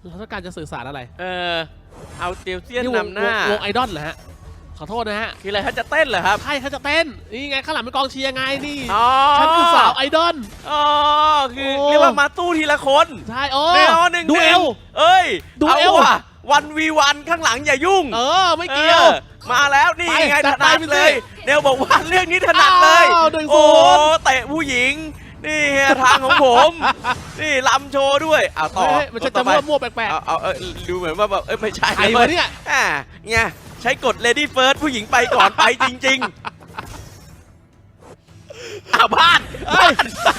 เราต้องการจะสื่อสารอะไร เออ เอาเตียวเซียนวงนำหน้าวงไอดอลเหรอฮะ ขอโทษนะฮะ คืออะไรถ้าจะเต้นเหรอครับ ใช่เขาจะเต้น นี่ไงข้างหลังเป็นกองเชียร์ไงนี่ อ๋อฉันคือสาวไอดอล อ๋อ คือโอ้ เรียกว่ามาตู้ทีละคนใช่โอ้เนวหนึ่งดูหเอนึ่งลเอ้ยดูเอลว่ะวันวีวันข้างหลังอย่ายุ่งเออ ไม่เกี่ยว ออมาแล้วนี่ไปไงจัถดไปนัดพี่เลเต้ยเนวบอกว่าเรื่องนี้ถนัดเลย อ้าวหนึ่งศูโอ้นย์เตะผู้หญิง นี่ไงทางของผม นี่ลำโชว์ด้วยเอาต่อเฮ้ยมันจะต่จะอไปมั่วมั่วๆแปลกเอาเอาเออดูเหมือนว่าแบบเอ้ยไม่ใช่ๆใครวะเนี่ยอ่าไงใช้กฎ lady first ผู้หญิงไปก่อนไปจริงๆอ้าวบ้านบ้าน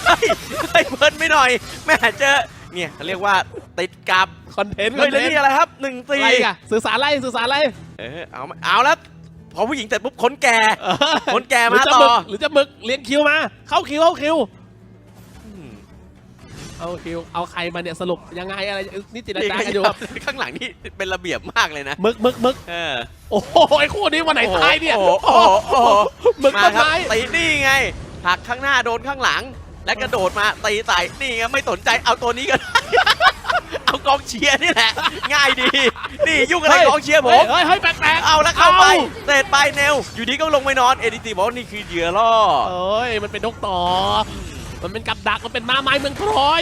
เฮ้ยเฮ้ยเพิ่นไม่หน่อยแม่เจอเนี่ยเขาเรียกว่าติดกับคอนเทนต์คเฮ้อยนแล้วเทนนี่ต์อะไรครับหนึ่งสี่อะไรอะสื่อสารอะไรสื่อสารอะไรเออเอามาเอาแล้วพอผู้หญิงเสร็จปุ๊บคนแก่เออคนแก่หรือมาจะต่มึอกหรือจะมึกเลี้ยงคิวมา เข้าคิวเข้าคิวอืม เอาคิวเอาใครมาเนี่ยสรุปยังไงอะไรนี่จิตนี่นาก็การกันอยู่ครับข้างหลังนี่เป็นระเบียบมากเลยนะมึกมึกมึกเออโอ้โหไอ้คู่นี้วันไหนตายเนี่ยโอ้โหโอ้โหโอ้โหมึกมาต้นครับไม้ตีนี่ไงหักข้างหน้าโดนข้างหลัง และกระโดดมาตีใส่นี่ไงไม่สนใจเอาตัวนี้ก็ได้เอากองเชียร์นี่แหละง่ายดี นี่ยุ่งอะไรกองเชียร์ผมเฮ้ยเฮ้ยแปลกๆเอาแล้วเข้าไปเตะไปเนวอยู่ดีก็ลงไปนอนเอดีตีบอกว่านี่คือเหยื่อล่อเอ้ยมันเป็นนกต่อ มันเป็นกับดักมันเป็นม้าไม้เมืองทรอย